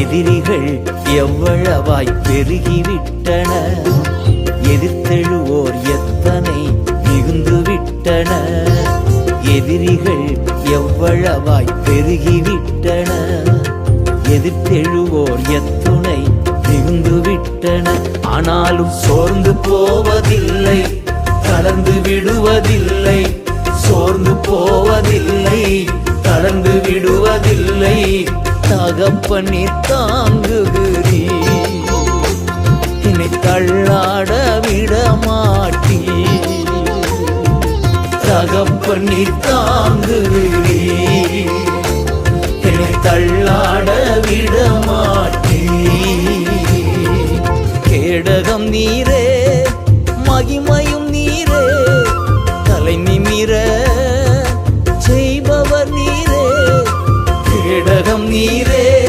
எதிரிகள் எவ்வளவாய் பெருகிவிட்டன? எதிர்த்தெழுவோர் எத்தனை மிகுந்து விட்டன எதிரிகள் எவ்வளவாய் பெருகிவிட்டன? எதிர்த்தெழுவோர் எத்துணை மிகுந்து விட்டன ஆனாலும் சோர்ந்து போவதில்லை கலந்து விடுவதில்லை. சோர்ந்து போவதில்லை கலந்து விடுவதில்லை. தகப்பனி தாங்குகிறீ. என்னை தள்ளாட விட மாட்டீ தகப்பனி தாங்குகிறீ. என்னை தள்ளாட விட மாட்டீ கேடகம் நீரே மகிமை